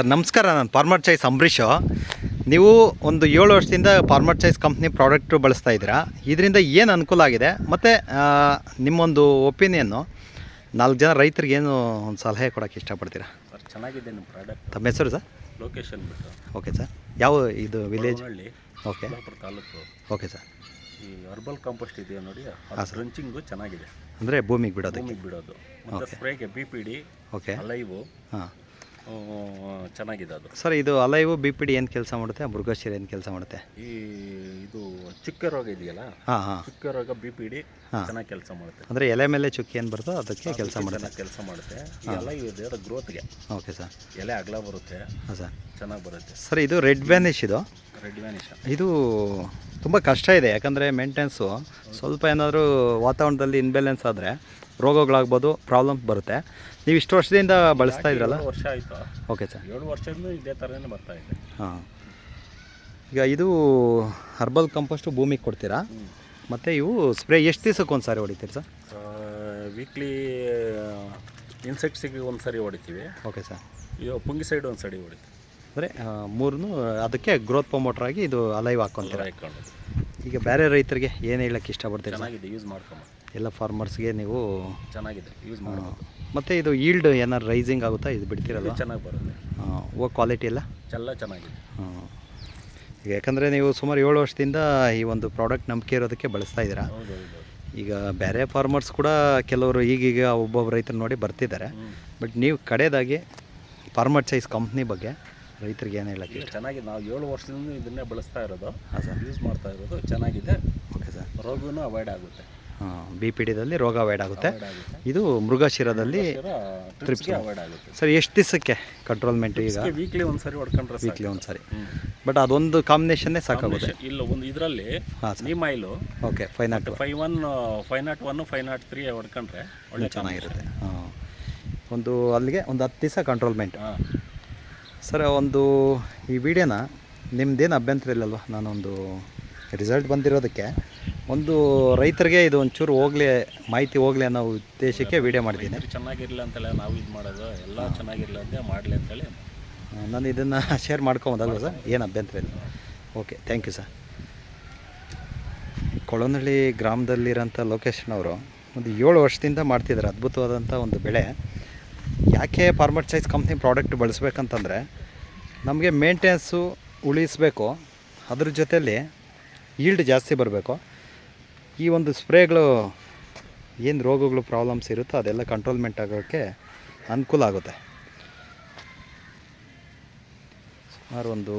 Sir ನಮಸ್ಕಾರ ನಾನು farmer choice Ambareesh ನೀವು ಒಂದು ಏಳು ವರ್ಷದಿಂದ ಫಾರ್ಮರ್ ಚಾಯ್ಸ್ ಕಂಪ್ನಿ ಪ್ರಾಡಕ್ಟು ಬಳಸ್ತಾ ಇದ್ದೀರಾ. ಇದರಿಂದ ಏನು ಅನುಕೂಲ ಆಗಿದೆ? ಮತ್ತು ನಿಮ್ಮೊಂದು ಒಪಿನಿಯನ್ನು ನಾಲ್ಕು ಜನ ರೈತರಿಗೆ ಏನು ಒಂದು ಸಲಹೆ ಕೊಡೋಕ್ಕೆ ಇಷ್ಟಪಡ್ತೀರಾ? ಸರ್ ಚೆನ್ನಾಗಿದೆ ನಿಮ್ಮ ಪ್ರಾಡಕ್ಟ್ ತಮ್ಮ ಹೆಸರು ಸರ್? ಲೊಕೇಶನ್ ಬಿಟ್ಟು. Okay sir. ಯಾವ ಇದು ವಿಲೇಜ್ ಹಳ್ಳಿ ಓಕೆ. ತಾಲೂಕು. Okay sir. ಈ ಹರ್ಬಲ್ ಕಾಂಪೋಸ್ಟ್ ಇದೆಯಾ ನೋಡಿ ಆ ಡ್ರಂಚಿಂಗು ಚೆನ್ನಾಗಿದೆ. ಅಂದರೆ ಭೂಮಿಗೆ ಬಿಡೋದು ಭೂಮಿಗೆ ಬಿಡೋದು. ಮತ್ತು ಸ್ಪ್ರೇಗೆ B P D okay. Live ಹಾಂ. ಚೆನ್ನಾಗಿದೆ ಅದು. ಸರ್ ಇದು ಅಲೈವು ಬಿ ಪಿ ಡಿ ಏನು ಕೆಲಸ ಮಾಡುತ್ತೆ? ಮೃಗಶಿರ ಏನು ಕೆಲಸ ಮಾಡುತ್ತೆ? ಈ ಇದು ಚುಕ್ಕೆ ರೋಗ ಇದೆಯಲ್ಲ? ಹಾಂ ಹಾಂ. ಚುಕ್ಕೆ ರೋಗ ಬಿ ಪಿ ಡಿ ಚೆನ್ನಾಗಿ ಕೆಲಸ ಮಾಡುತ್ತೆ. ಅಂದರೆ ಎಲೆ ಮೇಲೆ ಚುಕ್ಕಿ ಏನು ಬರುತ್ತೋ ಅದಕ್ಕೆ ಕೆಲಸ ಮಾಡುತ್ತೆ. ಕೆಲಸ ಮಾಡುತ್ತೆ. ಎಲ್ಲ ಇದೆ ಅದು ಗ್ರೋತ್ಗೆ ಓಕೆ ಸರ್. ಎಲೆ ಅಗಲ ಬರುತ್ತೆ. ಹಾಂ ಸರ್. ಚೆನ್ನಾಗಿ ಬರುತ್ತೆ. ಸರ್ ಇದು ರೆಡ್ ವ್ಯಾನಿಶ್ ಇದು? Red vanish. ಇದು ತುಂಬ ಕಷ್ಟ ಇದೆ ಯಾಕಂದರೆ ಮೇಂಟೆನ್ಸು ಸ್ವಲ್ಪ ಏನಾದರೂ ವಾತಾವರಣದಲ್ಲಿ ಇನ್ಬ್ಯಾಲೆನ್ಸ್ ಆದರೆ ರೋಗಗಳಾಗ್ಬೋದು ಪ್ರಾಬ್ಲಮ್ ಬರುತ್ತೆ. ನೀವು ಇಷ್ಟು ವರ್ಷದಿಂದ ಬಳಸ್ತಾ ಇದ್ರಲ್ಲ? ವರ್ಷ ಆಯಿತು? ಓಕೆ ಸರ್ ಏಳು ವರ್ಷದಿಂದ ಇದೇ ಥರನೇ ಬರ್ತಾ ಇದೆ. ಹಾಂ. ಈಗ ಇದು ಹರ್ಬಲ್ ಕಂಪೋಸ್ಟು ಭೂಮಿಗೆ ಕೊಡ್ತೀರಾ? ಮತ್ತು ಇವು ಸ್ಪ್ರೇ ಎಷ್ಟು ದಿವಸಕ್ಕೆ ಒಂದು ಸಾರಿ ಹೊಡಿತೀರಿ ಸರ್ ವೀಕ್ಲಿ ಇನ್ಸೆಕ್ಟ್ಸಿಗೆ ಒಂದು ಸಾರಿ ಹೊಡಿತೀವಿ. ಓಕೆ ಸರ್ ಇದು ಪುಂಗಿ ಸೈಡ್ ಒಂದು ಸಾರಿ ಹೊಡಿತೀವಿ. ಅಂದರೆ ಮೂರನ್ನು ಅದಕ್ಕೆ ಗ್ರೋತ್ ಪ್ರಮೋಟರ್ ಆಗಿ ಇದು ಅಲೈವ್ ಹಾಕ್ಕೊಂತೀರ ಈಗ ಬೇರೆ ರೈತರಿಗೆ ಏನು ಹೇಳಕ್ಕೆ ಇಷ್ಟಪಡ್ತೀರಿ ಚೆನ್ನಾಗಿದೆ ಯೂಸ್ ಮಾಡ್ಕೊಂಡು ಎಲ್ಲ ಫಾರ್ಮರ್ಸ್ಗೆ ನೀವು ಚೆನ್ನಾಗಿದೆ ಯೂಸ್ ಮಾಡ್ಬೋದು. ಮತ್ತು ಇದು ಈಲ್ಡ್ ಏನಾರು ರೈಸಿಂಗ್ ಆಗುತ್ತಾ? ಇದು ಬಿಡ್ತೀರಲ್ಲ ಚೆನ್ನಾಗಿ ಬರುತ್ತೆ. ಓ ಕ್ವಾಲಿಟಿ ಎಲ್ಲ? ಎಲ್ಲ ಚೆನ್ನಾಗಿದೆ. ಹಾಂ. ಈಗ ಯಾಕಂದರೆ ನೀವು ಸುಮಾರು ಏಳು ವರ್ಷದಿಂದ ಈ ಒಂದು ಪ್ರಾಡಕ್ಟ್ ನಂಬಿಕೆ ಇರೋದಕ್ಕೆ ಬಳಸ್ತಾ ಇದ್ದೀರಾ? ಈಗ ಬೇರೆ ಫಾರ್ಮರ್ಸ್ ಕೂಡ ಕೆಲವರು ಈಗೀಗ ಒಬ್ಬೊಬ್ಬ ರೈತರು ನೋಡಿ ಬರ್ತಿದ್ದಾರೆ. ಬಟ್ ನೀವು ಕಡೆದಾಗಿ ಫಾರ್ಮರ್ ಚೈಸ್ ಕಂಪ್ನಿ ಬಗ್ಗೆ ರೈತರಿಗೆ ಏನು ಹೇಳಕ್ಕೆ ಚೆನ್ನಾಗಿ ಚೆನ್ನಾಗಿದೆ. ನಾವು ಏಳು ವರ್ಷದಿಂದ ಇದನ್ನೇ ಬಳಸ್ತಾ ಇರೋದು. ಹಾಂ ಸರ್. ಯೂಸ್ ಮಾಡ್ತಾ ಇರೋದು. ಚೆನ್ನಾಗಿದೆ. Okay sir. ರೋಗನೂ ಅವಾಯ್ಡ್ ಆಗುತ್ತೆ. ಹಾಂ ಬಿ ಪಿ ಡಿದಲ್ಲಿ ರೋಗ ಅವಾಯ್ಡ್ ಆಗುತ್ತೆ. ಇದು ಮೃಗಶಿರದಲ್ಲಿ ಟ್ರಿಪ್ಸ್ ಅವಾಯ್ಡ್ ಆಗುತ್ತೆ. ಸರ್ ಎಷ್ಟು ದಿವಸಕ್ಕೆ ಕಂಟ್ರೋಲ್ಮೆಂಟ್ ಈಗ? ವೀಕ್ಲಿ ಒಂದು ಸಾರಿ ಹೊಡ್ಕೊಂಡ್ರೆ. ವೀಕ್ಲಿ ಒಂದು ಸಾರಿ. ಬಟ್ ಅದೊಂದು ಕಾಂಬಿನೇಷನ್ನೇ ಸಾಕಾಗುತ್ತೆ. ಇಲ್ಲ ಒಂದು ಇದರಲ್ಲಿ neem oil okay five nought five one five nought one five nought three ಹೊಡ್ಕೊಂಡ್ರೆ ಒಳ್ಳೆ ಚೆನ್ನಾಗಿರುತ್ತೆ. ಹಾಂ. ಒಂದು ಅಲ್ಲಿಗೆ ಒಂದು ಹತ್ತು ದಿವಸ ಕಂಟ್ರೋಲ್ಮೆಂಟ್ ಸರ್ ಒಂದು ಈ ವಿಡಿಯೋನ ನಿಮ್ದೇನು ಅಭ್ಯಂತರ ಇಲ್ಲಲ್ವ? ನಾನೊಂದು ರಿಸಲ್ಟ್ ಬಂದಿರೋದಕ್ಕೆ. ಒಂದು ರೈತರಿಗೆ ಇದು ಒಂಚೂರು ಹೋಗ್ಲಿ ಮಾಹಿತಿ ಹೋಗ್ಲಿ ಅನ್ನೋ ಉದ್ದೇಶಕ್ಕೆ ವಿಡಿಯೋ ಮಾಡಿದ್ದೀನಿ ಚೆನ್ನಾಗಿರಲಿ ಅಂತೇಳಿ ನಾವು ಇದು ಮಾಡೋದು ಎಲ್ಲ ಚೆನ್ನಾಗಿರ್ಲಿ ಅಂತ ಮಾಡಲಿ ಅಂತೇಳಿ ನಾನು ಇದನ್ನು ಶೇರ್ ಮಾಡ್ಕೊಬೋದಲ್ವ ಸರ್? ಏನು ಅಭ್ಯಂತರ ಇಲ್ಲ. Okay thank you sir Kolanahalli ಗ್ರಾಮದಲ್ಲಿರೋಂಥ location ಅವರು ಒಂದು ಏಳು ವರ್ಷದಿಂದ ಮಾಡ್ತಿದ್ದಾರೆ ಅದ್ಭುತವಾದಂಥ ಒಂದು ಬೆಳೆ. ಯಾಕೆ ಫಾರ್ಮರ್ ಸೈಜ್ ಕಂಪ್ನಿ ಪ್ರಾಡಕ್ಟ್ ಬಳಸ್ಬೇಕಂತಂದರೆ ನಮಗೆ ಮೇಂಟೆನೆನ್ಸು ಉಳಿಸಬೇಕು ಅದ್ರ ಜೊತೆಯಲ್ಲಿ ಈಲ್ಡ್ ಜಾಸ್ತಿ ಬರಬೇಕು. ಈ ಒಂದು ಸ್ಪ್ರೇಗಳು ಏನು ರೋಗಗಳು ಪ್ರಾಬ್ಲಮ್ಸ್ ಇರುತ್ತೋ ಅದೆಲ್ಲ ಕಂಟ್ರೋಲ್ಮೆಂಟ್ ಆಗೋಕ್ಕೆ ಅನುಕೂಲ ಆಗುತ್ತೆ. ಸುಮಾರು ಒಂದು